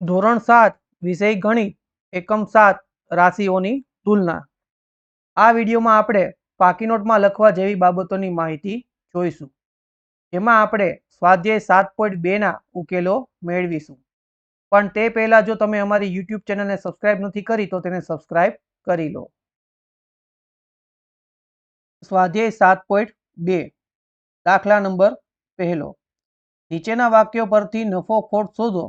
ધોરણ સાત, વિષય ગણિત, એકમ સાત રાશિઓની તુલના. આ વિડીયોમાં આપણે પાકી નોટમાં લખવા જેવી બાબતોની માહિતી જોઈશું. એમાં આપણે સ્વાધ્યાય સાત પોઈન્ટ બેના ઉકેલો મેળવીશું. પણ તે પહેલાં જો તમે અમારી યુટ્યુબ ચેનલને સબસ્ક્રાઇબ નથી કરી, તો તેને સબસ્ક્રાઇબ કરી લો. સ્વાધ્યાય સાત પોઈન્ટ બે, દાખલા નંબર પહેલો. નીચેના વાક્યો પરથી નફો ખોટ શોધો.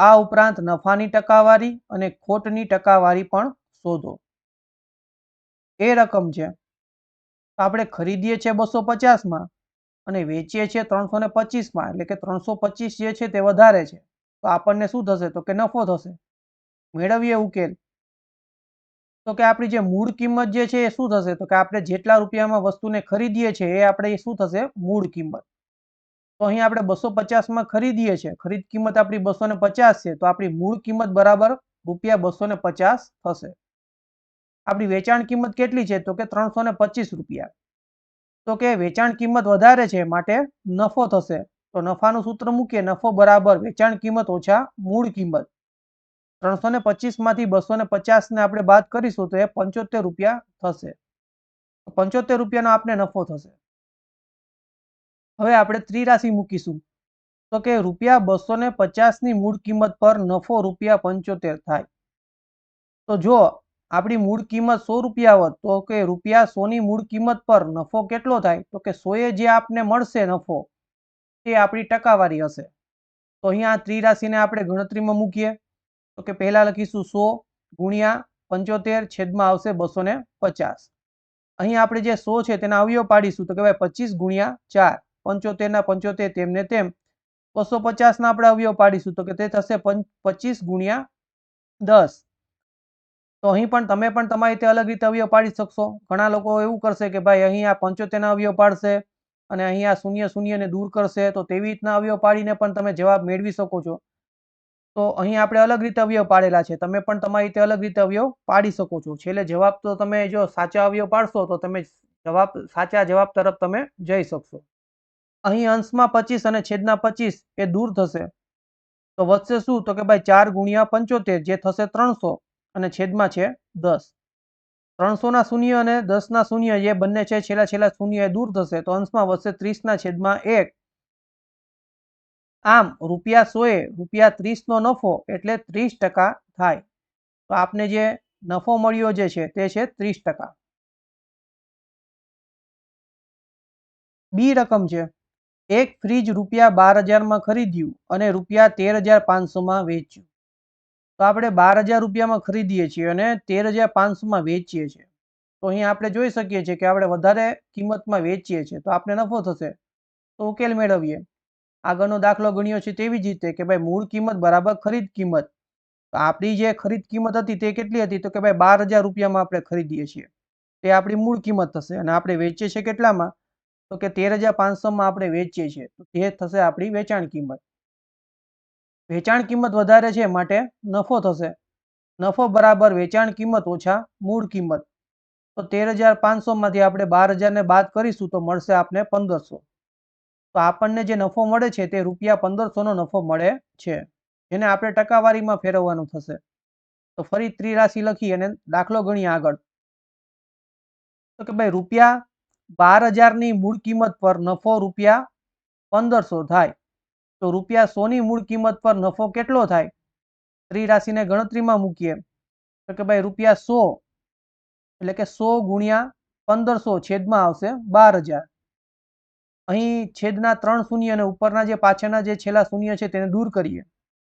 આ ઉપરાંત નફાની ટકાવારી અને ખોટની ટકાવારી પણ શોધો. એ રકમ છે. આપણે ખરીદીએ છીએ બસો પચાસમાં અને વેચીએ છીએ ત્રણસો ને પચીસમાં, એટલે કે ત્રણસો પચીસ જે છે તે વધારે છે. તો આપણને શું થશે? તો કે નફો થશે. મેળવીએ ઉકેલ. તો કે આપણી જે મૂળ કિંમત જે છે એ શું થશે? તો કે આપણે જેટલા રૂપિયામાં વસ્તુને ખરીદીએ છીએ એ આપણે શું થશે? મૂળ કિંમત. તો અહીં આપણે બસો પચાસમાં ખરીદીએ છીએ. ખરીદ કિંમત આપણી બસો ને પચાસ છે, તો આપણી મૂળ કિંમત બરાબર રૂપિયા બસો ને પચાસ થશે. આપણી વેચાણ કિંમત કેટલી છે? તો કે ત્રણસો ને પચીસ રૂપિયા. તો કે વેચાણ કિંમત વધારે છે માટે નફો થશે. તો નફાનું સૂત્ર મૂકીએ. નફો બરાબર, વેચાણ કિંમત ઓછા મૂળ કિંમત. ત્રણસો ને પચીસમાંથી બસો ને પચાસ ને આપણે બાદ કરીશું તો એ પંચોતેર રૂપિયા થશે. પંચોતેર રૂપિયાનો આપને નફો થશે. હવે આપણે ત્રિરાશી મૂકીશું. તો કે રૂપિયા બસો ને પચાસની મૂળ કિંમત પર નફો રૂપિયા પંચોતેર થાય. તો જો આપણી મૂળ કિંમત સો રૂપિયા હોત, તો કે રૂપિયા સોની મૂળ કિંમત પર નફો કેટલો થાય? તો કે સોએ જે આપને મળશે નફો તે આપણી ટકાવારી હશે. તો અહીંયા ત્રિરાશીને આપણે ગણતરીમાં મૂકીએ. તો કે પહેલાં લખીશું સો ગુણ્યા પંચોતેર છેદમાં આવશે બસો ને પચાસ. અહીં આપણે જે સો છે તેના અવયવ પાડીશું. તો કે ભાઈ પચીસ ગુણ્યા ચાર. પંચોતેરના પંચોતેર તેમને તેમ બસો પચાસના આપણે અવયવ પાડીશું. તો કે તે થશે પચીસ ગુણ્યા દસ. તો અહીં પણ તમે પણ તમારી રીતે અલગ રીતે અવયવ પાડી શકશો. ઘણા લોકો એવું કરશે કે ભાઈ અહીં આ પંચોતેરના અવયવ પાડશે અને અહીં આ શૂન્ય શૂન્યને દૂર કરશે. તો તેવી રીતના અવયવ પાડીને પણ તમે જવાબ મેળવી શકો છો. તો અહીં આપણે અલગ રીતે અવયવ પાડેલા છે. તમે પણ તમારી રીતે અલગ રીતે અવયવ પાડી શકો છો. છેલ્લે જવાબ તો તમે જો સાચા અવયવ પાડશો તો તમે જવાબ, સાચા જવાબ તરફ તમે જઈ શકશો. અહીં અંશમાં પચીસ અને છેદના પચીસ એ દૂર થશે. તો વધશે શું? તો કે ભાઈ ચાર ગુણ્યા પંચોતેર જે થશે ત્રણસો અને છેદમાં છે દસ. ત્રણસોના શૂન્ય અને દસના શૂન્ય જે બંને છે, છેલ્લા છેલ્લા શૂન્ય એ દૂર થશે. તો અંશમાં વધશે ત્રીસના છેદમાં એક. આમ રૂપિયા સોએ રૂપિયા ત્રીસનો નફો એટલે ત્રીસ ટકા થાય. તો આપને જે નફો મળ્યો જે છે તે છે ત્રીસ ટકા. બી રકમ છે. એક ફ્રીજ રૂપિયા બાર હજારમાં ખરીદ્યું અને રૂપિયા તેર હજાર પાંચસોમાં વેચ્યું. તો આપણે બાર હજાર રૂપિયામાં ખરીદીએ છીએ અને તેર હજાર પાંચસોમાં વેચીએ છીએ. તો અહીં આપણે જોઈ શકીએ છીએ કે આપણે વધારે કિંમતમાં વેચીએ છીએ. તો આપણે નફો થશે. તો ઉકેલ મેળવીએ. આગળનો દાખલો ગણ્યો છે તેવી જ રીતે કે ભાઈ મૂળ કિંમત બરાબર ખરીદ કિંમત. તો આપણી જે ખરીદ કિંમત હતી તે કેટલી હતી? તો કે ભાઈ બાર હજાર રૂપિયામાં આપણે ખરીદીએ છીએ. તે આપણી મૂળ કિંમત થશે અને આપણે વેચીએ છીએ કેટલામાં? તો કે તેર હજાર પાંચસોમાં આપણે વેચીએ છીએ, તો તે થશે આપણી વેચાણ કિંમત. વેચાણ કિંમત વધારે છે માટે નફો થશે. નફો બરાબર વેચાણ કિંમત ઓછા મૂળ કિંમત. તો તેર હજાર પાંચસોમાંથી આપણે બાર હજારને બાદ કરીશું તો મળશે આપને પંદરસો. તો આપણને જે નફો મળે છે તે રૂપિયા પંદરસોનો નફો મળે છે. જેને આપણે ટકાવારીમાં ફેરવવાનું થશે. તો ફરી ત્રિરાશી લખી અને દાખલો ગણીએ આગળ. તો કે ભાઈ રૂપિયા બાર હજારની મૂળ કિંમત પર નફો રૂપિયા પંદરસો થાય. તો રૂપિયા સોની મૂળ કિંમત પર નફો કેટલો થાય? ત્રિરાશીને ગણતરીમાં મૂકીએ. તો કે ભાઈ રૂપિયા સો એટલે કે સો ગુણ્યા પંદરસો છેદમાં આવશે બાર હજાર. અહીં છેદના ત્રણ શૂન્ય અને ઉપરના જે પાછળના જે છેલ્લા શૂન્ય છે તેને દૂર કરીએ.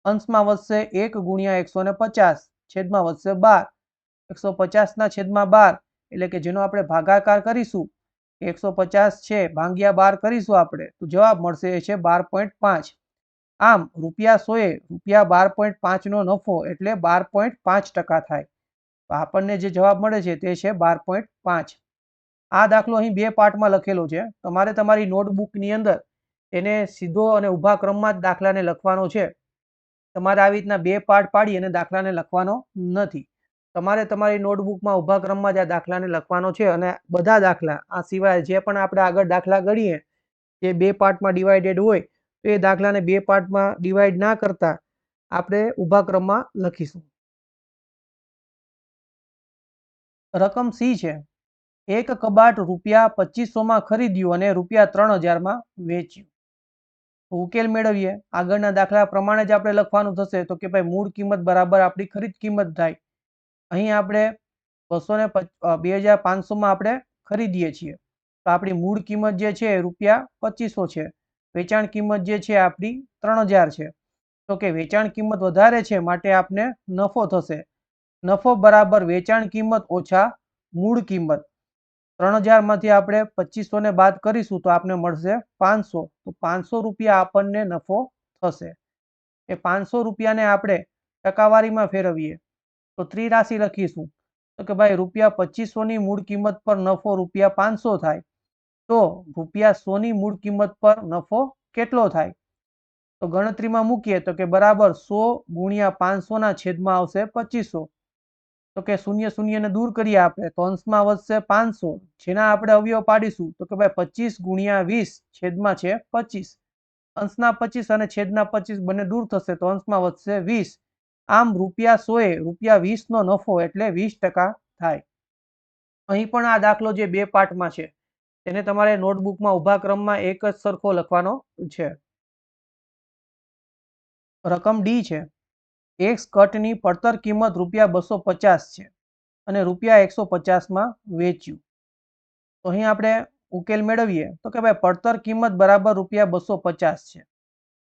અંશમાં વધશે એક ગુણ્યા એકસો ને પચાસ, છેદમાં વધશે બાર. એકસો પચાસના છેદમાં બાર એટલે કે જેનો આપણે ભાગાકાર કરીશું એકસો પચાસ છે, ભાંગ્યા બાર કરીશું આપણે. તો જવાબ મળશે એ છે બાર પોઈન્ટ પાંચ. આમ રૂપિયા સોએ રૂપિયા બાર પોઈન્ટ પાંચનો નફો એટલે બાર પોઈન્ટ પાંચ ટકા થાય. આપણને જે જવાબ મળે છે તે છે બાર પોઈન્ટ પાંચ. આ દાખલો અહીં બે પાર્ટમાં લખેલો છે. તમારે તમારી નોટબુકની અંદર એને સીધો અને ઊભા ક્રમમાં જ દાખલાને લખવાનો છે. તમારે આવી રીતના બે પાર્ટ પાડી અને દાખલાને લખવાનો નથી. તમારે તમારી નોટબુકમાં ઊભા ક્રમમાં જ આ દાખલાને લખવાનો છે અને બધા દાખલા, આ સિવાય જે પણ આપણે આગળ દાખલા ગણીએ, જે બે પાર્ટમાં ડિવાઇડેડ હોય, તો એ દાખલાને બે પાર્ટમાં ડિવાઈડ ના કરતા આપણે ઊભા ક્રમમાં લખીશું. રકમ સી છે. એક કબાટ રૂપિયા પચીસોમાં ખરીદ્યું અને રૂપિયા ત્રણ હજારમાં વેચ્યું. ઉકેલ મેળવીએ. આગળના દાખલા પ્રમાણે જ આપણે લખવાનું થશે. તો કે ભાઈ મૂળ કિંમત બરાબર આપણી ખરીદ કિંમત થાય. અહીં આપણે બસો ને બે હજાર પાંચસોમાં આપણે ખરીદીએ છીએ. તો આપણી મૂળ કિંમત જે છે રૂપિયા પચીસો છે. વેચાણ કિંમત જે છે આપણી ત્રણ હજાર છે. તો કે વેચાણ કિંમત વધારે છે માટે આપને નફો થશે. નફો બરાબર વેચાણ કિંમત ઓછા મૂળ કિંમત. ત્રણ હજારમાંથી આપણે પચીસોને બાદ કરીશું તો આપને મળશે પાંચસો. તો પાંચસો રૂપિયા આપણને નફો થશે. એ પાંચસો રૂપિયાને આપણે ટકાવારીમાં ફેરવીએ. તો ત્રિરાશી લખીશું. તો કે ભાઈ રૂપિયા પચીસોની મૂળ કિંમત પર નફો રૂપિયા પાંચસો થાય. તો રૂપિયા સોની મૂળ કિંમત પર નફો કેટલો થાય? તો ગણતરીમાં મૂકીએ તો કે બરાબર સો ગુણ્યા પાંચસોના છેદમાં આવશે પચીસો. તો કે શૂન્ય શૂન્યને દૂર કરીએ આપણે તો અંશમાં વધશે પાંચસો. જેના આપણે અવયવ પાડીશું તો કે ભાઈ પચીસ ગુણ્યા વીસ છેદમાં છે પચીસ. અંશના પચીસ અને છેદના પચીસ બંને દૂર થશે તો અંશમાં વધશે વીસ. આમ રૂપિયા સોએ રૂપિયા વીસનો નફો એટલે વીસ ટકા થાય. અહીં પણ આ દાખલો જે બે પાર્ટમાં છે, તેને તમારે નોટબુકમાં ઊભા ક્રમમાં એક જ સરખો લખવાનો છે. રકમ ડી છે. એક સ્કર્ટની પડતર કિંમત રૂપિયા બસો પચાસ છે અને રૂપિયા એકસો પચાસમાં વેચ્યું. તો અહીં આપણે ઉકેલ મેળવીએ તો કે ભાઈ પડતર કિંમત બરાબર રૂપિયા બસો પચાસ છે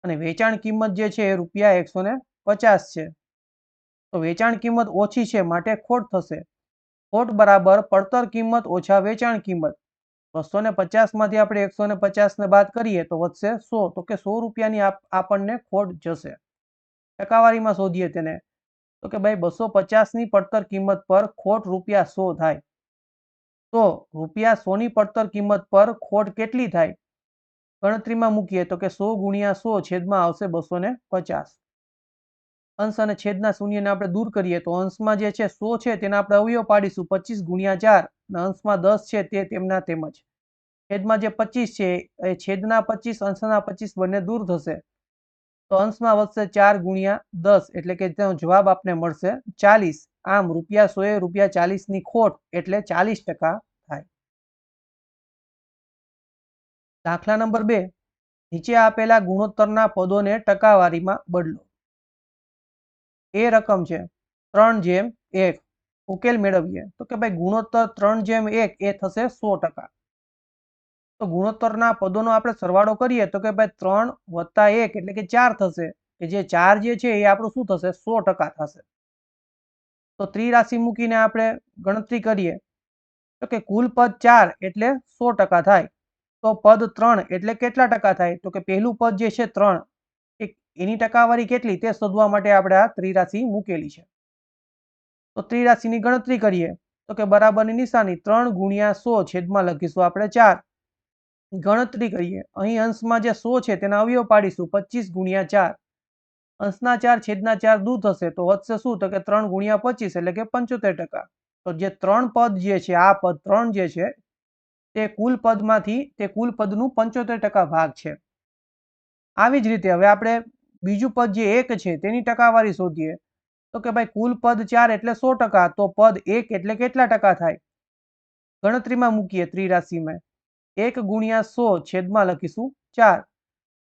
અને વેચાણ કિંમત જે છે એ રૂપિયા એકસો ને પચાસ છે. તો વેચાણ કિંમત ઓછી છે, માટે ખોટ થશે. ખોટ બરાબર પડતર કિંમત ઓછા વેચાણ કિંમત. બસો ને પચાસમાંથી આપણે એકસો ને પચાસને બાદ કરીએ તો વધશે સો, તો કે સો રૂપિયાની આપણને ખોટ જશે. ટકાવારીમાં શોધીએ તેને. તો કે ભાઈ બસો પચાસની પડતર કિંમત પર ખોટ રૂપિયા સો થાય. તો રૂપિયા સોની પડતર કિંમત પર ખોટ કેટલી થાય? ગણતરીમાં મૂકીએ તો કે સો ગુણ્યા સો છેદમાં આવશે બસો ને પચાસ. અંશ અને છેદના શૂન્યને આપણે દૂર કરીએ તો અંશમાં જે છે સો છે તેના આપણે અવયવ પાડીશું પચીસ ગુણ્યા ચાર અને અંશમાં દસ છે તે તેમના તેમજ. છેદમાં જે પચીસ છે એ છેદના પચીસ, અંશના પચીસ બંને દૂર થશે. તો અંશમાં વધશે ચાર ગુણ્યા દસ એટલે કે તેનો જવાબ આપને મળશે ચાલીસ. આમ રૂપિયા સો એ રૂપિયા ચાલીસની ખોટ એટલે ચાલીસ ટકા થાય. દાખલા નંબર બે. નીચે આપેલા ગુણોત્તરના પદોને ટકાવારીમાં બદલો. એ રકમ છે, ત્રણ જેમ એક ઉકેલ મેળવીએ. તો કે ભાઈ ગુણોત્તર ત્રણ જેમ એક, એ થશે સો ટકા. તો ગુણોત્તરના પદોનો આપણે સરવાળો કરીએ તો કે ભાઈ ત્રણ વત્તા એક એટલે કે ચાર થશે. કે જે ચાર જે છે એ આપણું શું થશે? સો ટકા થશે. તો ત્રિરાશિ મૂકીને આપણે ગણતરી કરીએ. તો કે કુલ પદ ચાર એટલે સો ટકા થાય. તો પદ ત્રણ એટલે કેટલા ટકા થાય? તો કે પહેલું પદ જે છે ત્રણ. એની ટકાવારી કેટલી તે શોધવા માટે આપણે આ ત્રિરાશિ મૂકેલી છે. તો ત્રિરાશિની ગણતરી કરીએ તો કે બરાબરની નિશાની ત્રણ ગુણ્યા સો છેદમાં લખીશું આપણે ચાર. ગણતરી કરીએ અહીં અંશમાં જે સો છે તેના અવયવ પાડીશું પચીસ ગુણ્યા ચાર. અંશના ચાર છેદના ચાર દૂર થશે તો વધશે શું તો કે ત્રણ ગુણ્યા પચીસ એટલે કે પંચોતેર ટકા. તો જે ત્રણ પદ જે છે આ પદ ત્રણ જે છે તે કુલ પદમાંથી તે કુલ પદનું પંચોતેર ટકા ભાગ છે. આવી જ રીતે હવે આપણે બીજું પદ જે એક છે, તેની ટકાવારી શોધીએ. તો કે ભાઈ કુલ પદ ચાર એટલે સો ટકા, તો પદ એક એટલે કેટલા ટકા થાય? ગણતરીમાં મૂકીએ ત્રિરાશિમાં. એક ગુણ્યા સો છેદમાં લખીશું ચાર.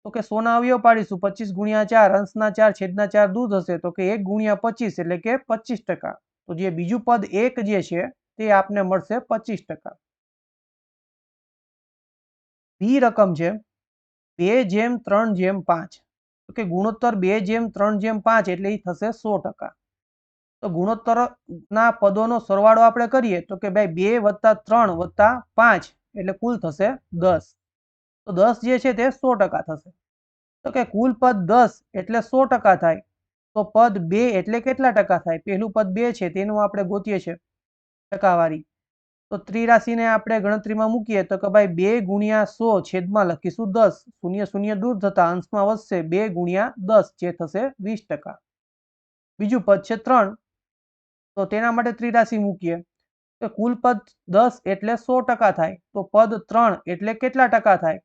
તો કે સોના અવયવ પાડીશું, પચીસ ગુણ્યા ચાર, અંશના ચાર, છેદના ચાર દૂધ હશે, તો કે એક ગુણ્યા પચીસ એટલે કે પચીસ ટકા. તો જે બીજું પદ એક જે છે, તે આપને મળશે પચીસ ટકા. બી રકમ છે બે જેમ, ત્રણ જેમ, પાંચ. તો કે ગુણોત્તર બે જેમ ત્રણ જેમ પાંચ એટલે એ થશે સો ટકા. તો ગુણોત્તરના પદોનો સરવાળો આપણે કરીએ તો કે ભાઈ બે વત્તા ત્રણ વત્તા પાંચ એટલે કુલ થશે દસ. તો દસ જે છે તે સો ટકા થશે. તો કે કુલ પદ દસ એટલે સો ટકા થાય. તો પદ બે એટલે કેટલા ટકા થાય? પહેલું પદ બે છે તેનું આપણે ગોતીએ છીએ ટકાવારી. તો ત્રિરાશીને આપણે ગણતરીમાં મૂકીએ તો કે ભાઈ બે ગુણ્યા સો છેદમાં લખીશું દસ. શૂન્ય શૂન્ય દૂર થતા અંશમાં વધશે બે ગુણ્યા દસ જે થશે વીસ ટકા. બીજું પદ છે ત્રણ. તો તેના માટે ત્રિરાશી મૂકીએ. તો કુલ પદ દસ એટલે સો ટકા થાય. તો પદ ત્રણ એટલે કેટલા ટકા થાય?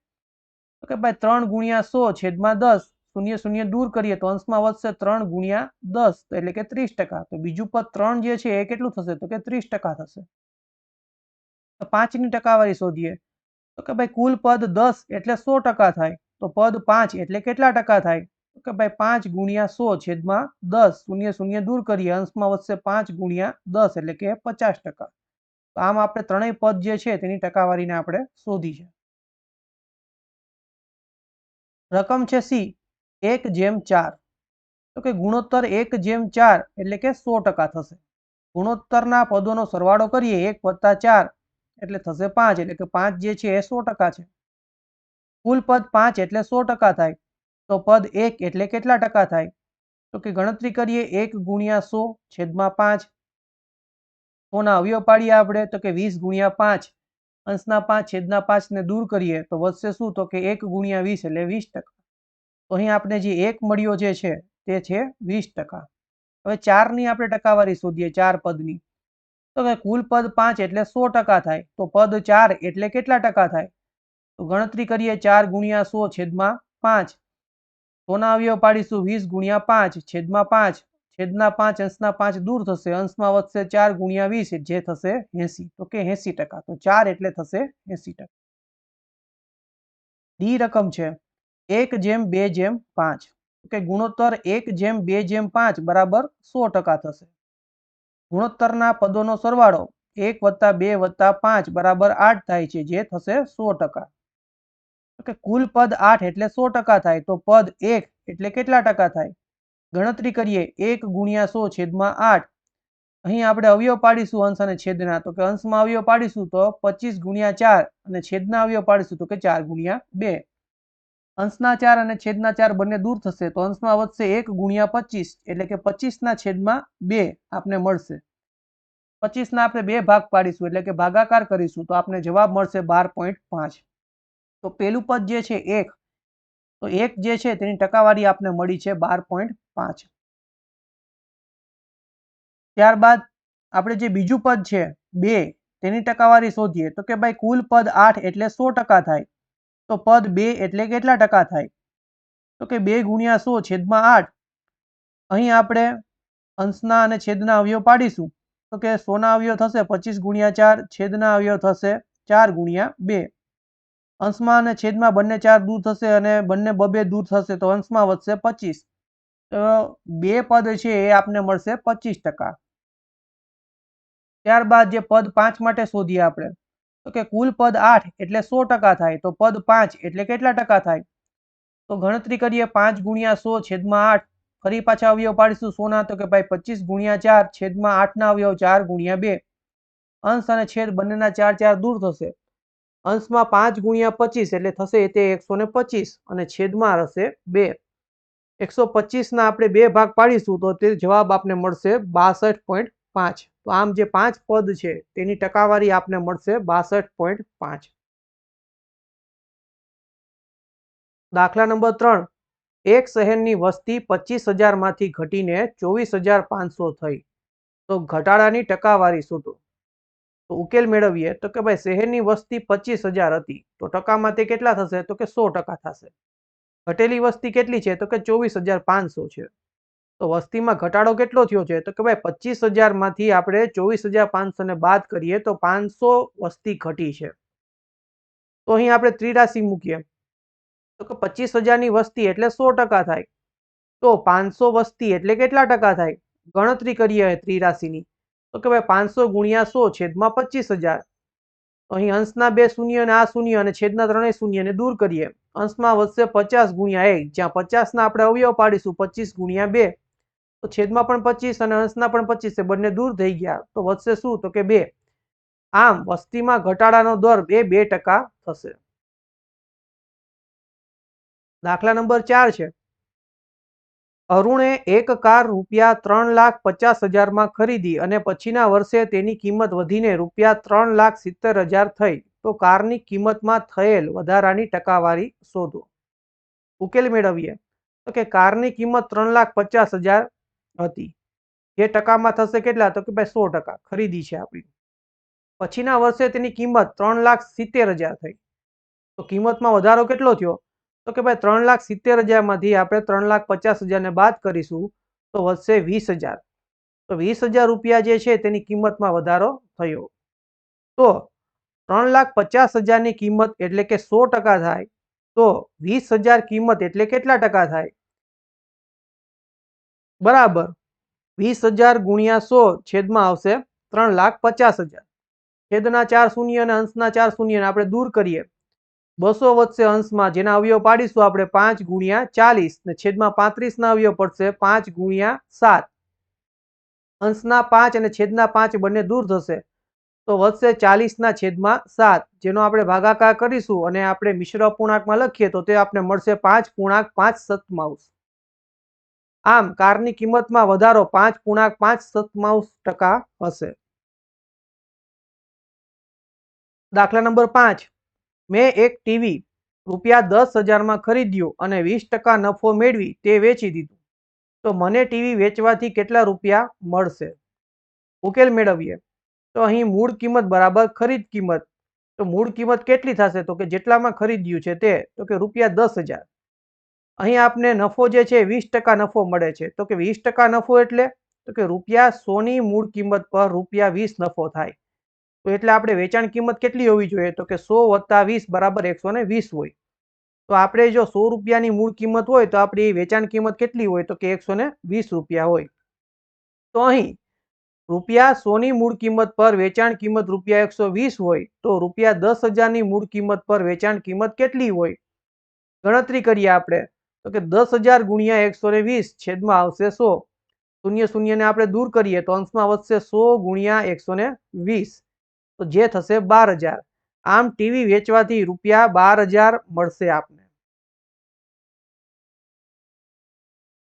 તો કે ભાઈ ત્રણ ગુણ્યા સો છેદમાં દસ. શૂન્ય શૂન્ય દૂર કરીએ તો અંશમાં વધશે ત્રણ ગુણ્યા દસ. એટલે કે ત્રીસ ટકા. તો બીજું પદ ત્રણ જે છે એ કેટલું થશે? તો કે ત્રીસ ટકા થશે. તો પાંચની ટકાવારી શોધીએ. તો કે ભાઈ કુલ પદ દસ એટલે સો ટકા થાય. તો પદ પાંચ એટલે કેટલા ટકા થાય? તો કે ભાઈ પાંચ ગુણ્યા સો છેદમાં દસ શૂન્ય શૂન્ય દૂર કરીએ. અંશમાં વધશે પાંચ ગુણ્યા દસ એટલે કે પચાસ ટકા. તો આમ આપણે ત્રણેય પદ જે છે તેની ટકાવારીને આપણે શોધી છે. રકમ છે સી, એક જેમ ચાર. તો કે ગુણોત્તર એક જેમ ચાર એટલે કે સો ટકા થશે. ગુણોત્તરના પદોનો સરવાળો કરીએ. એક વત્તા ચાર એટલે થશે પાંચ, એટલે કે પાંચ જે છે એ સો ટકા છે. કુલ પદ પાંચ એટલે સો ટકા થાય. તો પદ એક એટલે કેટલા ટકા થાય? તો કે ગણતરી કરીએ એક ગુણ્યા સો છેદમાં પાંચ. સોના અવયવ પાડીએ આપણે, તો કે વીસ ગુણ્યા પાંચ. અંશના પાંચ, છેદના પાંચ ને દૂર કરીએ, તો વધશે શું? તો કે એક ગુણ્યા વીસ એટલે વીસ ટકા. તો અહીં આપણે જે એક મળ્યો જે છે, તે છે વીસ ટકા. હવે ચારની આપણે ટકાવારી શોધીએ, ચાર પદની. તો કે કુલ પદ પાંચ એટલે સો ટકા થાય. તો પદ ચાર એટલે કેટલા ટકા થાય? તો ગણતરી કરીએ ચાર ગુણ્યા સો છેદમાં પાંચ. સોના અવયવ પાડીશું વીસ ગુણ્યા પાંચ છેદમાં પાંચ. છેદના પાંચ, અંશના પાંચ દૂર થશે. અંશમાં વધશે ચાર ગુણ્યા વીસ જે થશે એસી. તો કે એસી ટકા. તો ચાર એટલે થશે એસી ટકા. ડી રકમ છે. એક જેમ બે જેમ પાંચ. કે ગુણોત્તર એક જેમ બે જેમ પાંચ બરાબર સો ટકા થશે. ગુણોત્તરના પદોનો સરવાળો એક વત્તા બે વત્તા પાંચ બરાબર આઠ થાય છે, જે થશે સો ટકા. કે કુલ પદ આઠ એટલે સો ટકા થાય, તો પદ એક એટલે કેટલા ટકા થાય? ગણતરી કરીએ, એક ગુણ્યા સો છેદમાં આઠ. અહીં આપણે અવયવ પાડીશું અંશ અને છેદના, તો કે અંશમાં અવયવ પાડીશું તો પચીસ ગુણ્યા ચાર અને છેદના અવયવ પાડીશું તો કે ચાર ગુણ્યા બે. અંશના ચાર અને છેદના ચાર બંને દૂર થશે, તો અંશમાં વધશે એક ગુણ્યા પચીસ, એટલે કે પચીસના છેદમાં બે આપને મળશે. પચીસના આપણે બે ભાગ પાડીશું, એટલે કે ભાગાકાર કરીશું, તો આપને જવાબ મળશે બાર પોઈન્ટ પાંચ. તો પેલું પદ જે છે એક, તો એક જે છે તેની ટકાવારી આપને મળી છે બાર પોઈન્ટ પાંચ. ત્યારબાદ આપણે જે બીજું પદ છે બે, તેની ટકાવારી શોધીએ, તો કે ભાઈ કુલ પદ આઠ એટલે સો ટકા થાય. તો પદ બે એટલે કેટલા ટકા થાય? તો કે બે ગુણ્યા સો છેદમાં આઠ. અહીં આપણે અંશના અને છેદના અવયવ પાડીશું. તો કે સોના અવયવ થશે પચીસ ગુણ્યા ચાર, છેદના અવયવ થશે ચાર ગુણ્યા બે. અંશમાં અને છેદમાં બંને ચાર દૂર થશે અને બંને બબે દૂર થશે તો અંશમાં વધશે પચીસ. તો બે પદ છે એ આપને મળશે પચીસ ટકા. ત્યારબાદ જે પદ પાંચ માટે શોધીએ આપણે. તો કે કુલ પદ આઠ એટલે સો ટકા થાય, તો પદ પાંચ એટલે કેટલા ટકા થાય? તો ગણતરી કરીએ પાંચ ગુણ્યા સો છેદમાં આઠ, ફરી પાછા અવયવ પાડીશું સોના, તો કે ભાઈ પચીસ ગુણ્યા ચાર છેદમાં આઠના અવયવ ચાર ગુણ્યા બે. અંશ અને છેદ બંનેના ચાર ચાર દૂર થશે. અંશમાં પાંચ ગુણ્યા પચીસ એટલે થશે તે એકસો ને પચીસ અને છેદમાં રહેશે બે. એકસો પચીસના આપણે બે ભાગ પાડીશું તો તે જવાબ આપને મળશે બાસઠ પોઈન્ટ પાંચ. તો આમ જે પાંચ પદ છે, તેની ટકાવારી આપને મળશે બાસઠ પોઈન્ટ પાંચ. દાખલા નંબર ત્રણ. એક શહેરની વસ્તી પચીસ હજારમાંથી ઘટીને ચોવીસ હજાર પાંચસો થઈ. તો ઘટાડાની ટકાવારી શોધો. તો ઉકેલ મેળવીએ તો કે ભાઈ શહેરની વસ્તી પચીસ હજાર હતી. તો ટકામાં તે કેટલા થશે? તો કે સો ટકા થશે. ઘટેલી વસ્તી કેટલી છે? તો કે ચોવીસ હજાર પાંચસો છે. તો વસ્તીમાં ઘટાડો કેટલો થયો છે? તો કે ભાઈ પચીસ હજારમાંથી આપણે ચોવીસ હજાર પાંચસો ને બાદ કરીએ તો પાંચસો વસ્તી ઘટી છે. તો અહીં આપણે ત્રિરાશી મૂકીએ. તો કે પચીસ હજારની વસ્તી એટલે સો ટકા થાય. તો પાંચસો વસ્તી એટલે કેટલા ટકા થાય? ગણતરી કરીએ ત્રિરાશીની. તો કે ભાઈ પાંચસો ગુણ્યા સો છેદમાં પચીસ હજાર. અહીં અંશના બે શૂન્ય અને આ શૂન્ય અને છેદના ત્રણેય શૂન્યને દૂર કરીએ. અંશમાં વધશે પચાસ ગુણ્યા એક. જ્યાં પચાસના આપણે અવયવ પાડીશું પચીસ ગુણ્યા બે. તો છેદમાં પણ પચીસ અને અંશના પણ પચીસ એ બંને દૂર થઈ ગયા. તો વધશે શું? તો કે બે. આમ વસ્તીમાં ઘટાડાનો દર બે બે ટકા થશે. દાખલા નંબર ચાર છે. અરુણે એક કાર રૂપિયા ત્રણ લાખ પચાસ હજારમાં ખરીદી અને પછીના વર્ષે તેની કિંમત વધીને રૂપિયા ત્રણ લાખ સિત્તેર હજાર થઈ. તો કારની કિંમતમાં થયેલ વધારાની ટકાવારી શોધો. ઉકેલ મેળવીએ. તો કે કારની કિંમત ત્રણ લાખ પચાસ હજાર હતી. જે ટકામાં થશે કેટલા? તો કે ભાઈ સો ટકા ખરીદી છે આપણી. પછીના વર્ષે તેની કિંમત ત્રણ લાખ સિત્તેર હજાર થઈ. તો કિંમતમાં વધારો કેટલો થયો? તો કે ભાઈ ત્રણ લાખ સિત્તેર હજારમાંથી આપણે ત્રણ લાખ પચાસ હજારને બાદ કરીશું, તો વધશે વીસ હજાર. તો વીસ હજાર રૂપિયા જે છે તેની કિંમતમાં વધારો થયો. તો ત્રણ લાખ પચાસ હજારની કિંમત એટલે કે સો ટકા થાય. તો વીસ હજાર કિંમત એટલે કેટલા ટકા થાય? બરાબર. વીસ હજાર ગુણ્યા સો છેદમાં આવશે ત્રણ લાખ પચાસ હજાર. છેદના ચાર શૂન્ય અને અંશના ચાર શૂન્યને આપણે દૂર કરીએ. બસો વધશે અંશમાં, જેના અવયવ પાડીશું આપણે પાંચ ગુણ્યા ચાલીસ ને છેદમાં પાંત્રીસના અવયવ પડશે પાંચ ગુણ્યા સાત. અંશના પાંચ અને છેદના પાંચ બંને દૂર થશે. તો વધશે ચાલીસના છેદમાં સાત, જેનો આપણે ભાગાકાર કરીશું અને આપણે મિશ્ર અપૂર્ણાંકમાં લખીએ તો તે આપણે મળશે પાંચ પૂર્ણાંક પાંચ સતમાઉસ આમ, કારની કિંમતમાં વધારો પાંચ પૂર્ણાંક પાંચ સતમાઉસ ટકા હશે. દાખલા નંબર પાંચ. મેં એક ટીવી રૂપિયા દસ હજારમાં ખરીદ્યું અને વીસ ટકા નફો મેળવી તે વેચી દીધું. તો મને ટીવી વેચવાથી કેટલા રૂપિયા મળશે? ઉકેલ મેળવીએ. તો અહીં મૂળ કિંમત બરાબર ખરીદ કિંમત. તો મૂળ કિંમત કેટલી થશે? તો કે જેટલામાં ખરીદ્યું છે તે. તો કે રૂપિયા દસ હજાર. અહીં આપને નફો જે છે વીસ ટકા નફો મળે છે. તો કે વીસ ટકા નફો એટલે? તો કે રૂપિયા સોની મૂળ કિંમત પર રૂપિયા વીસ નફો થાય. તો એટલે આપણે વેચાણ કિંમત કેટલી હોવી જોઈએ? તો કે સો વત્તા વીસ બરાબર એકસો ને વીસ હોય. તો આપણે જો સો રૂપિયાની મૂળ કિંમત હોય તો આપણી વેચાણ કિંમત કેટલી હોય? તો કે એકસો ને વીસ રૂપિયા હોય. તો અહીં રૂપિયા સોની મૂળ કિંમત પર વેચાણ કિંમત રૂપિયા એકસો વીસ હોય તો રૂપિયા દસ હજારની મૂળ કિંમત પર વેચાણ કિંમત કેટલી હોય? ગણતરી કરીએ આપણે. તો કે દસ હજાર ગુણ્યા એકસો ને વીસ છેદમાં આવશે સો. શૂન્ય શૂન્યને આપણે દૂર કરીએ તો અંશમાં વધશે સો ગુણ્યા એકસો ને વીસ. તો જે થશે બાર હજાર. આમ ટીવી વેચવાથી રૂપિયા બાર હજાર મળશે આપને.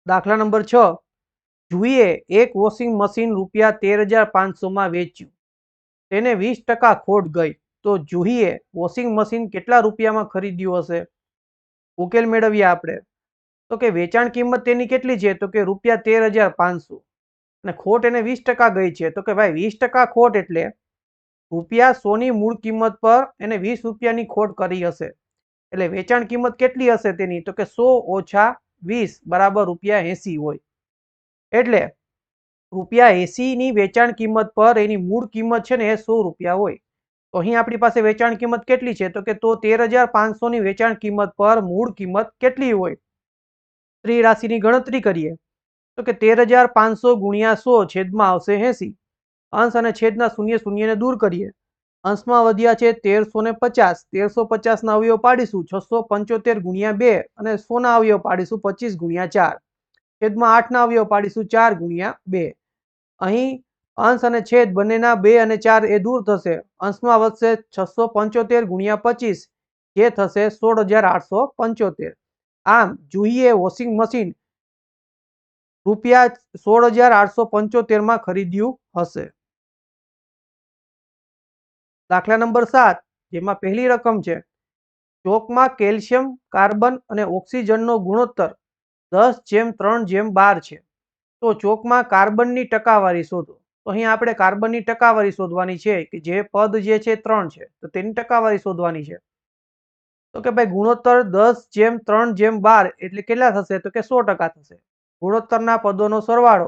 દાખલા નંબર છ. જુએ એક વોશિંગ મશીન રૂપિયા તેર હજાર પાંચસોમાં વેચ્યું. તેને વીસ ટકા ખોટ ગઈ. તો જુહીએ વોશિંગ મશીન કેટલા રૂપિયામાં ખરીદ્યું હશે? ઉકેલ મેળવીએ આપણે. તો કે વેચાણ કિંમત તેની કેટલી છે? તો કે રૂપિયા તેર હજાર પાંચસો. અને ખોટ એને વીસ ટકા ગઈ છે. તો કે ભાઈ વીસ ટકા ખોટ એટલે રૂપિયા સોની મૂળ કિંમત પર એને વીસ રૂપિયાની ખોટ કરી હશે. એટલે વેચાણ કિંમત કેટલી હશે તેની? તો કે સો ઓછા વીસ બરાબર રૂપિયા એસી હોય. એટલે રૂપિયા એસીની વેચાણ કિંમત પર એની મૂળ કિંમત છે ને એ સો રૂપિયા હોય. તો અહીં આપણી પાસે વેચાણ કિંમત કેટલી છે? તો કે તો તેર હજાર પાંચસોની વેચાણ કિંમત પર મૂળ કિંમત કેટલી હોય? ત્રિરાશિની ગણતરી કરીએ, તો કે તેર હજાર પાંચસો ગુણ્યા સો છેદમાં આવશે એંસી. અંશ અને છેદના શૂન્ય શૂન્યને દૂર કરીએ. અંશમાં વધ્યા છે તેરસો ને પચાસ. તેરસો પચાસના અવયવ પાડીશું. છસો પંચોતેર ગુણ્યા બે અને સોના અવયવ પાડીશું પચીસ ગુણ્યા ચાર. છેદમાં આઠના અવયવ પાડીશું ચાર ગુણ્યા બે. અહીં અંશ અને છેદ બંનેના બે અને ચાર એ દૂર થશે. અંશમાં વધશે છસો પંચોતેર ગુણ્યા પચીસ. જે થશે સોળ હજાર આઠસો પંચોતેર. આમ જોઈએ વોશિંગ મશીન રૂપિયા સોળ હજાર આઠસો પંચોતેરમાં ખરીદ્યું હશે. દાખલા નંબર સાત, જેમાં પહેલી રકમ છે. ચોકમાં કેલ્શિયમ, કાર્બન અને ઓક્સિજનનો ગુણોત્તર દસ જેમ ત્રણ જેમ બાર છે. તો ચોકમાં કાર્બનની ટકાવારી શોધો. તો અહીં આપણે કાર્બનની ટકાવારી શોધવાની છે કે જે પદ જે છે ત્રણ છે. તો તેની ટકાવારી શોધવાની છે. તો કે ભાઈ ગુણોત્તર દસ જેમ ત્રણ જેમ બાર એટલે કેટલા થશે? તો કે સો ટકા થશે. ગુણોત્તરના પદોનો સરવાળો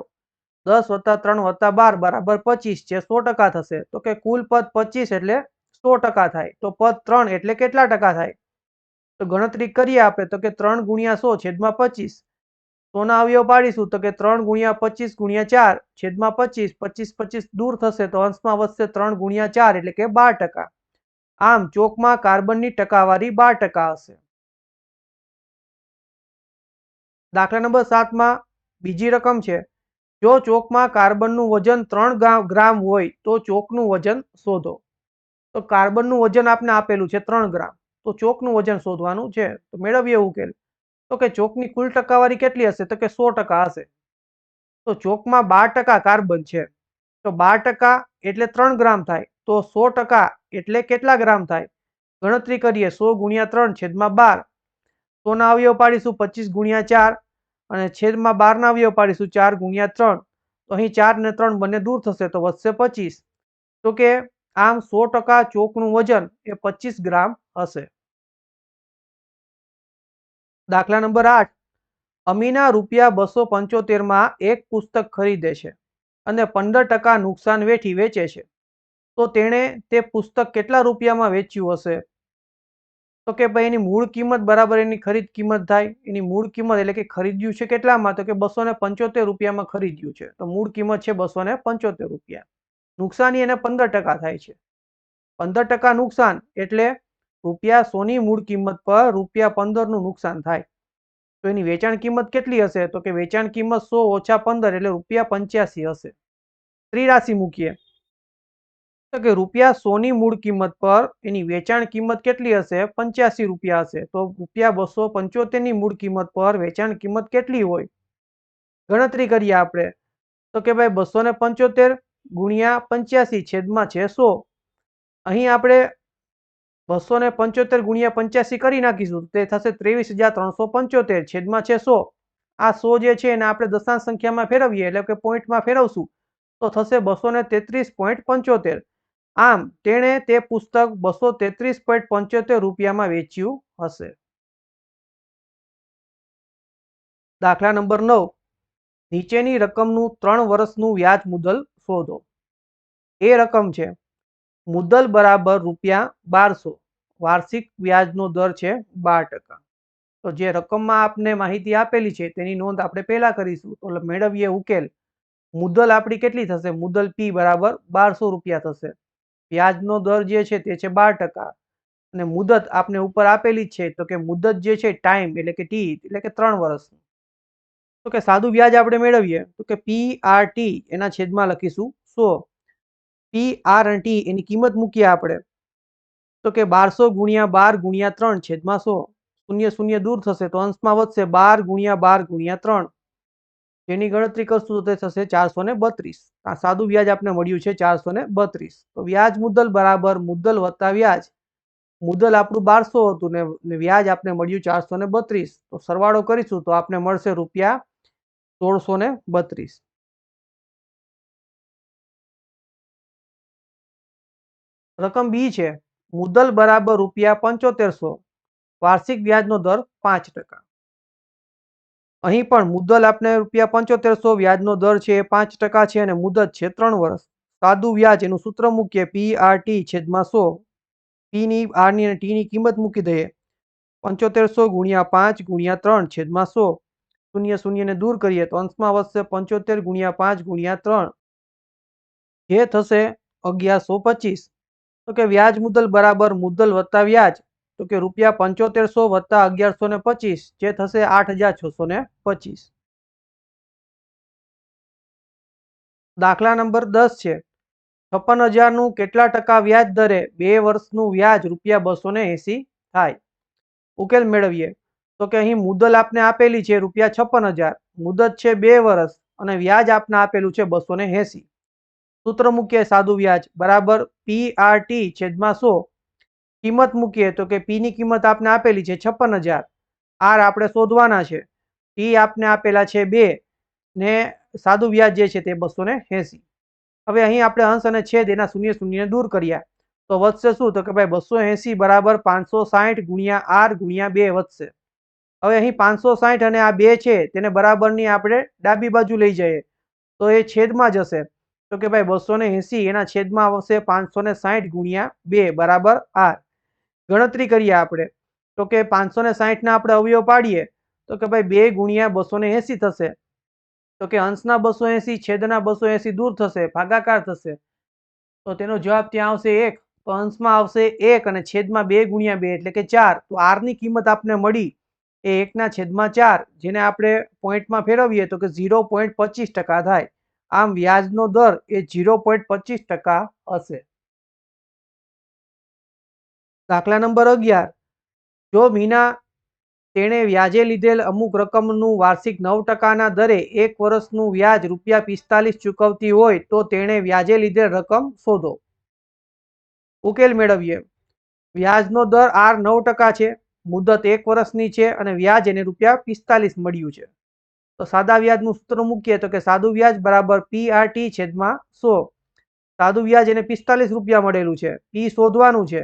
દસ વત્તા ત્રણ વત્તા બાર બરાબર પચીસ છે, સો ટકા થશે. તો કે કુલ પદ પચીસ એટલે સો ટકા થાય. તો પદ ત્રણ એટલે કેટલા ટકા થાય? તો ગણતરી કરીએ આપણે. તો કે ત્રણ ગુણ્યા સો છેદમાં પચીસ. સોના અવયવ પાડીશું. તો કે ત્રણ ગુણ્યા પચીસ ગુણ્યા ચાર છેદમાં પચીસ. પચીસ પચીસ દૂર થશે તો અંશમાં વધશે ત્રણ ગુણ્યા ચાર એટલે કે બાર ટકા. આમ ચોકમાં કાર્બનની ટકાવારી બાર ટકા હશે. દાખલા નંબર સાતમાં બીજી રકમ છે. જો ચોકમાં કાર્બનનું વજન ત્રણ ગ્રામ હોય, તો ચોકનું વજન શોધો. તો કાર્બનનું વજન આપને આપેલું છે ત્રણ ગ્રામ. તો ચોકનું વજન શોધવાનું છે. તો મેળવીએ ઉકેલ. તો કે ચોકની કુલ ટકાવારી કેટલી હશે? તો કે સો ટકા હશે. તો ચોકમાં બાર ટકા કાર્બન છે. તો બાર ટકા એટલે ત્રણ ગ્રામ થાય. તો સો ટકા એટલે કેટલા ગ્રામ થાય? ગણતરી કરીએ, સો ગુણ્યા ત્રણ છેદમાં બાર. સોના અવયવ પાડીશું પચીસ ગુણ્યા ચાર અને છેદમાં બારના અવયવ પાડીશું ચાર ગુણ્યા ત્રણ. તો અહીં ચાર ને ત્રણ બંને દૂર થશે તો વધશે પચીસ. તો કે આમ સો ટકા ચોકનું વજન એ પચીસ ગ્રામ હશે. દાખલા નંબર આઠ. અમીના રૂપિયા બસો પંચોતેરમાં એક પુસ્તક ખરીદે છે અને પંદર ટકા નુકસાન વેઠી વેચે છે. તો તેણે તે પુસ્તક કેટલા રૂપિયામાં વેચ્યું હશે? તો કે ભાઈ, એની મૂળ કિંમત બરાબર, એની ખરીદ કિંમત થાય. એની મૂળ કિંમત એટલે કે ખરીદ્યું છે કેટલામાં? તો કે બસો ને પંચોતેર રૂપિયામાં ખરીદ્યું છે. તો મૂળ કિંમત છે બસો ને પંચોતેર રૂપિયા. નુકસાની એને પંદર ટકા થાય છે. પંદર ટકા નુકસાન એટલે રૂપિયા સોની મૂળ કિંમત પર રૂપિયા પંદરનું નુકસાન થાય. તો એની વેચાણ કિંમત કેટલી હશે? તો કે વેચાણ કિંમત સો ઓછા પંદર એટલે રૂપિયા પંચ્યાસી હશે. ત્રિરાશી મૂકીએ. કે રૂપિયા સોની મૂળ કિંમત પર એની વેચાણ કિંમત કેટલી હશે? પંચ્યાસી રૂપિયા હશે. તો રૂપિયા બસો પંચોતેરની મૂળ કિંમત પર વેચાણ કિંમત કેટલી હોય? ગણતરી કરીએ આપણે. તો કે ભાઈ બસો ને પંચોતેર ગુણ્યા પંચ્યાસી છેદમાં છે સો. અહીં આપણે બસો ને પંચોતેર ગુણ્યા પંચ્યાસી કરી નાખીશું. તે થશે ત્રેવીસ હજાર ત્રણસો પંચોતેર છેદમાં છે સો. આ સો જે છે એને આપણે દશાંશ સંખ્યામાં ફેરવીએ. એટલે કે પોઈન્ટમાં ફેરવશું. તો થશે બસો ને તેત્રીસ પોઈન્ટ પંચોતેર. આમ, તેણે તે પુસ્તક બસો તેત્રીસ પોઈન્ટ પંચોતેર રૂપિયામાં વેચ્યું હશે. દાખલા નંબર નવ. નીચેની રકમનું ત્રણ વર્ષનું વ્યાજ મુદ્દલ શોધો. એ રકમ છે. મુદ્દલ બરાબર રૂપિયા બારસો. વાર્ષિક વ્યાજનો દર છે બાર ટકા. તો જે રકમમાં આપને માહિતી આપેલી છે તેની નોંધ આપણે પહેલા કરીશું. તો મેળવીએ ઉકેલ. મુદ્દલ આપણી કેટલી થશે? મુદ્દલ પી બરાબર બારસો રૂપિયા થશે. વ્યાજનો દર જે છે તે છે બાર ટકા. અને મુદત આપને ઉપર આપેલી જ છે, તો કે મુદત જે છે ટાઈમ એટલે કે ટી એટલે કે ત્રણ વર્ષનું. તો કે સાદું વ્યાજ આપણે મેળવીએ, તો કે પી આર ટી એના છેદમાં લખીશું સો. પી આર અને ટી એની કિંમત મૂકીએ આપણે, તો કે બારસો ગુણ્યા બાર ગુણ્યા ત્રણ છેદમાં સો. શૂન્ય શૂન્ય દૂર થશે તો અંશમાં વધશે બાર ગુણ્યા બાર ગુણ્યા ત્રણ. જેની ગણતરી કરશું તો તે થશે ચારસો ને બત્રીસ. આ સાદું વ્યાજ આપણે મળ્યું છે ચારસો ને બત્રીસ. તો વ્યાજ મુદ્દલ બરાબર મુદ્દલ વત્તા વ્યાજ. મુદ્દલ આપણું બારસો હતું ને વ્યાજ આપણે મળ્યું ચારસો ને બત્રીસ. તો સરવાળો કરીશું તો આપણે મળશે રૂપિયા સોળસો ને બત્રીસ. રકમ બી છે. મુદ્દલ બરાબર રૂપિયા પંચોતેરસો. વાર્ષિક વ્યાજનો દર પાંચ ટકા. અહીં પણ મુદ્દલ આપને રૂપિયા પંચોતેરસો વ્યાજનો દર છે એ પાંચ ટકા છે અને મુદત છે ત્રણ વર્ષ. સાદું વ્યાજ એનું સૂત્ર મૂકીએ પી આર ટી છેદમાં સો. પીની આરની અને ટીની કિંમત મૂકી દઈએ. પંચોતેરસો ગુણ્યા પાંચ ગુણ્યા ત્રણ છેદમાં સો. શૂન્ય શૂન્યને દૂર કરીએ તો અંશમાં વધશે પંચોતેર ગુણ્યા પાંચ ગુણ્યા ત્રણ. જે થશે અગિયારસો પચીસ. તો કે વ્યાજ મુદ્દલ બરાબર મુદ્દલ વત્તા વ્યાજ તો કે રૂપિયા પંચોતેરસો વત્તા અગિયારસો ને પચીસ, જે થશે આઠ હજાર છસો ને પચીસ. દાખલા નંબર દસ છે. છપ્પન હજારનું કેટલા ટકા વ્યાજ દરે બે વર્ષનું વ્યાજ રૂપિયા બસો ને એસી થાય? ઉકેલ મેળવીએ. તો કે અહીં મુદલ આપને આપેલી છે રૂપિયા છપ્પન હજાર, મુદત છે બે વર્ષ અને વ્યાજ આપને આપેલું છે બસો ને એસી. સૂત્ર મૂકીએ સાદું વ્યાજ, બરાબર પી આર ટી છેદમાં સો. કિંમત મૂકીએ તો કે પીની કિંમત આપને આપેલી છે છપ્પન હજાર. આર આપણે શોધવાના છે. ટી આપને આપેલા છે બે ને સાદું વ્યાજ જે છે તે બસો એસી. હવે અહીં આપણે અંશ અને છેદ એના શૂન્ય શૂન્યને દૂર કર્યા. તો વધશે શું? તો કે ભાઈ બસો એસી બરાબર પાંચસો સાહીઠ ગુણ્યા આર ગુણ્યા બે વધશે. હવે અહીં પાંચસો સાહીઠ અને આ બે છે તેને બરાબરની આપણે ડાબી બાજુ લઈ જઈએ. તો એ છેદમાં જશે તો કે ભાઈ બસો એસી એના છેદમાં આવશે પાંચસો ને સાહીઠ ગુણ્યા બે બરાબર આર ગણતરી કરીએ આપણે. તો કે પાંચસો ને સાહીઠના આપણે અવયવ પાડીએ, તો કે ભાઈ બે ગુણ્યા બસો ને એસી થશે. તો કે અંશના બસો એસી, છેદના બસો એસી દૂર થશે, ભાગાકાર થશે. તો તેનો જવાબ ત્યાં આવશે એક, તો અંશમાં આવશે એક અને છેદમાં બે ગુણ્યા બે એટલે કે ચાર. તો આરની કિંમત આપને મળી એ એકના છેદમાં ચાર, જેને આપણે પોઈન્ટમાં ફેરવીએ તો કે ઝીરો પોઈન્ટ પચીસ ટકા થાય. આમ વ્યાજનો દર એ ઝીરો પોઈન્ટ પચીસ ટકા હશે. દાખલા નંબર અગિયાર. જો મીના તેણે વ્યાજે લીધેલ અમુક રકમનું વાર્ષિક નવ ટકાના દરે એક વર્ષનું વ્યાજ રૂપિયા પિસ્તાલીસ ચૂકવતી હોય, તો તેણે વ્યાજે લીધેલ રકમ શોધો. ઉકેલ મેળવીએ. વ્યાજનો દર આર નવ ટકા છે, મુદત એક વર્ષની છે અને વ્યાજ એને રૂપિયા પિસ્તાલીસ મળ્યું છે. તો સાદા વ્યાજનું સૂત્ર મૂકીએ તો કે સાદું વ્યાજ બરાબર પી આર ટી છેદમાં સો. સાદું વ્યાજ એને પિસ્તાલીસ રૂપિયા મળેલું છે, પી શોધવાનું છે.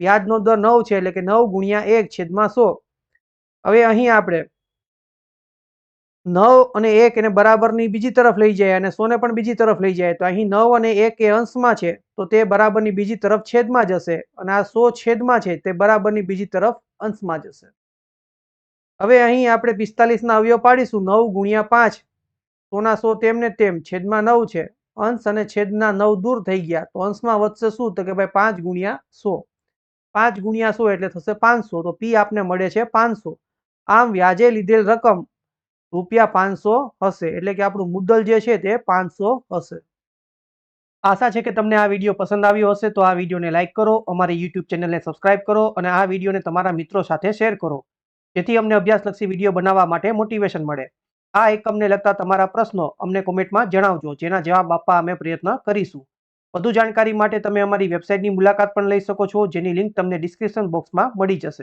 વ્યાજનો દર નવ છે એટલે કે નવ ગુણ્યા એક છેદમાં સો. હવે અહીં આપણે નવ અને એક એને બરાબરની બીજી તરફ લઈ જાય અને સોને પણ બીજી તરફ લઈ જાય, તો અહીં નવ અને એક એ અંશમાં છે, તો તે બરાબરની બીજી તરફ છેદમાં જશે અને આ સો છેદમાં છે તે બરાબરની બીજી તરફ અંશમાં જશે. હવે અહીં આપણે પિસ્તાલીસના અવયવ પાડીશું, નવ ગુણ્યા પાંચ. સોના સો તેમને તેમ, છેદમાં નવ છે, અંશ અને છેદના નવ દૂર થઈ ગયા, તો અંશમાં વધશે શું? તો કે ભાઈ પાંચ ગુણ્યા સો. પાંચ ગુણ્યા સો એટલે થશે પાંચસો. તો પી આપને મળે છે પાંચસો. આમ વ્યાજે લીધેલ રકમ રૂપિયા પાંચસો હશે. એટલે કે આપણું મુદ્દલ જે છે તે પાંચસો હશે. આશા છે કે તમને આ વીડિયો પસંદ આવ્યો હશે, તો આ વિડીયોને લાઇક કરો, અમારી યુટ્યુબ ચેનલને સબસ્ક્રાઇબ કરો અને આ વિડીયોને તમારા મિત્રો સાથે શેર કરો. જેથી અમને અભ્યાસલક્ષી વીડિયો બનાવવા માટે મોટિવેશન મળે. આ એકમને લગતા તમારા પ્રશ્નો અમને કોમેન્ટમાં જણાવજો, જેના જવાબ આપવા અમે પ્રયત્ન કરીશું. વધુ જાણકારી માટે તમે અમારી વેબસાઇટની મુલાકાત પણ લઈ શકો છો, જેની લિંક તમને ડિસ્ક્રિપ્શન બોક્સમાં મળી જશે.